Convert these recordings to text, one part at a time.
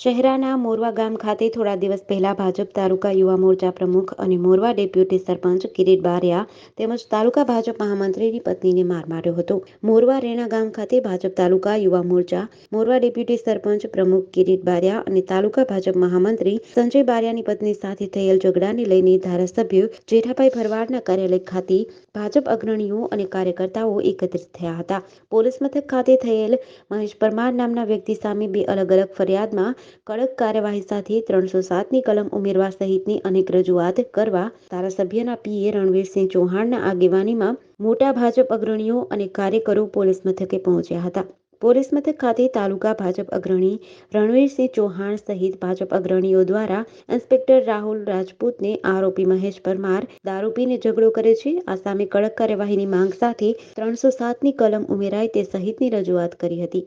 શહેરાના મોરવા ગામ ખાતે થોડા દિવસ પહેલા ભાજપ તાલુકા યુવા મોરચા પ્રમુખ અને મોરવા ડેપ્યુટી સરપંચ કિરીટ બારિયા તેમજ તાલુકા ભાજપ મહામંત્રીની પત્નીને માર માર્યો હતો. મોરવા રેણા ગામ ખાતે ભાજપ તાલુકા યુવા મોરચા મોરવા ડેપ્યુટી સરપંચ પ્રમુખ કિરીટ બારિયા અને તાલુકા ભાજપ મહામંત્રી સંજય બારિયાની પત્ની સાથે થયેલ ઝઘડાને લઈને ધારાસભ્ય જેઠાભાઈ ભરવાડના કાર્યાલય ખાતે ભાજપ અગ્રણીઓ અને કાર્યકર્તાઓ એકત્રિત થયા હતા. પોલીસ મથક ખાતે થયેલ મહેશ પરમાર નામના વ્યક્તિ સામે બે અલગ અલગ ફરિયાદમાં કડક કાર્યવાહી સાથે ત્રણસો સાતની કલમ ઉમેરવા સહિતની અનેક રજૂઆત કરવા ધારાસભ્યના પીએ રણવીરસિંહ ચૌહાણના આગેવાનીમાં મોટા ભાજપ અગ્રણીઓ અને કાર્યકરો પોલીસ મથકે પહોંચ્યા હતા. પોલીસ મથક ખાતે તાલુકા ભાજપ અગ્રણી રણવીરસિંહ ચૌહાણ સહિત ભાજપ અગ્રણીઓ દ્વારા ઇન્સ્પેક્ટર રાહુલ રાજપૂતને આરોપી મહેશ પરમાર દારૂ પીને ઝઘડો કરે છે. આ સામે કડક કાર્યવાહીની માંગ સાથે ત્રણસો સાતની કલમ ઉમેરાય તે સહિતની રજૂઆત કરી હતી.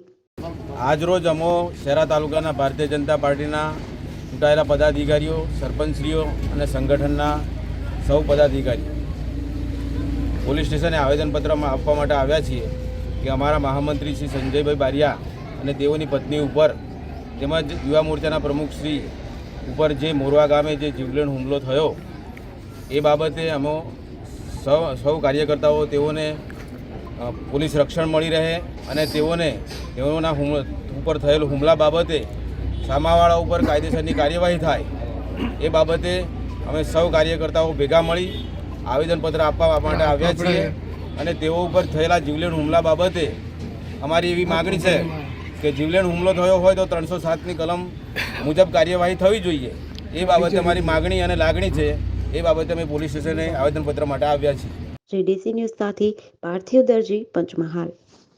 આજરોજ અમો શહેરા તાલુકાના ભારતીય જનતા પાર્ટીના ચૂંટાયેલા પદાધિકારીઓ, સરપંચશ્રીઓ અને સંગઠનના સૌ પદાધિકારીઓ પોલીસ સ્ટેશને આવેદનપત્રમાં આપવા માટે આવ્યા છીએ કે અમારા મહામંત્રી શ્રી સંજયભાઈ બારિયા અને તેઓની પત્ની ઉપર તેમજ યુવા મોરચાના પ્રમુખ શ્રી ઉપર જે મોરવા ગામે જે જીવલેણ હુમલો થયો, એ બાબતે અમે સૌ સૌ કાર્યકર્તાઓ તેઓને પોલીસ રક્ષણ મળી રહે અને તેઓને તેઓના ઉપર થયેલ હુમલા બાબતે સામાવાળા ઉપર કાયદેસરની કાર્યવાહી થાય એ બાબતે અમે સૌ કાર્યકર્તાઓ ભેગા મળી આવેદનપત્ર આપવા માટે આવ્યા છીએ. અને તેઓ ઉપર થયેલા જીવલેણ હુમલા બાબતે અમારી એવી માગણી છે કે જીવલેણ હુમલો થયો હોય તો ત્રણસો સાતની કલમ મુજબ કાર્યવાહી થવી જોઈએ. એ બાબતે અમારી માગણી અને લાગણી છે. એ બાબતે અમે પોલીસ સ્ટેશને આવેદનપત્ર માટે આવ્યા છીએ. જેડીસી ન્યૂઝ સાથે પાર્થિવ દરજી પંચમહાલ.